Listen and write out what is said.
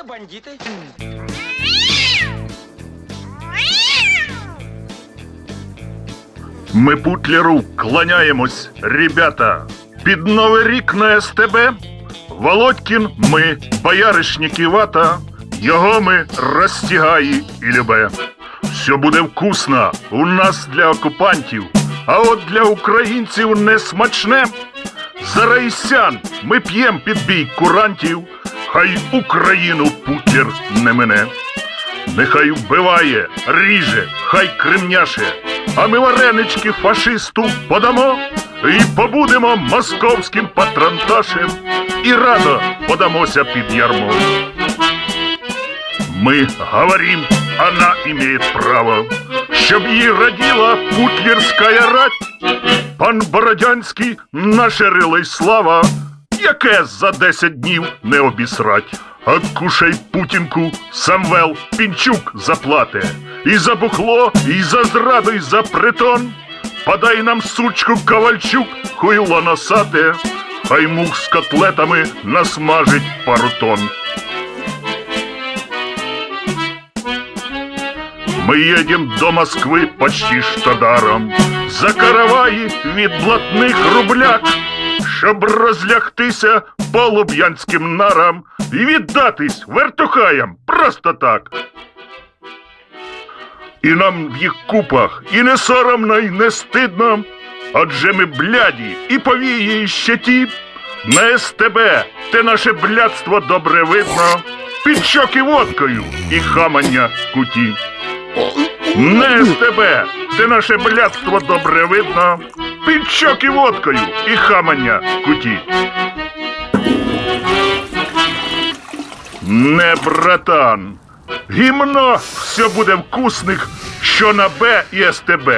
это бандиты. Ми Путлеру клоняємось, ребята. Під новий рік на СТБ. Володькін ми, бояришники вата, його ми розтягаї і любе. Все буде вкусно у нас для окупантів, а от для українців не смачне. За райсян ми п'єм під бій курантів, хай Україну Путлер не мине. Нехай вбиває, ріже, хай кремняше, а ми варенички фашисту подамо і побудемо московським патронташем і радо подамося під ярмо. Мы говорим, она имеет право, щоб її родила путлерська рать. Пан Бородянський нашерилий слава, яке за десять днів не обісрать. А кушай путінку Самвел Пінчук заплате. І за бухло, і за зраду, і за притон. Подай нам сучку Ковальчук, хуйло носате, хай мух з котлетами насмажить пару тонн. Мы едем до Москвы почти что За караваї від блатних рубляк, Щоб розлягтися по луб'янським нарам І віддатись вертухаям просто так. І нам в їх купах і не соромно, і не стидно, Адже ми бляді і повії, і ще ті. На СТБ те наше блядство добре видно, Під щоки водкою і хамання куті. Не тебе, де наше блядство добре видно, під щоки водкою і хамання куті. Не, братан, гімно все буде вкусних, що на Б і СТБ.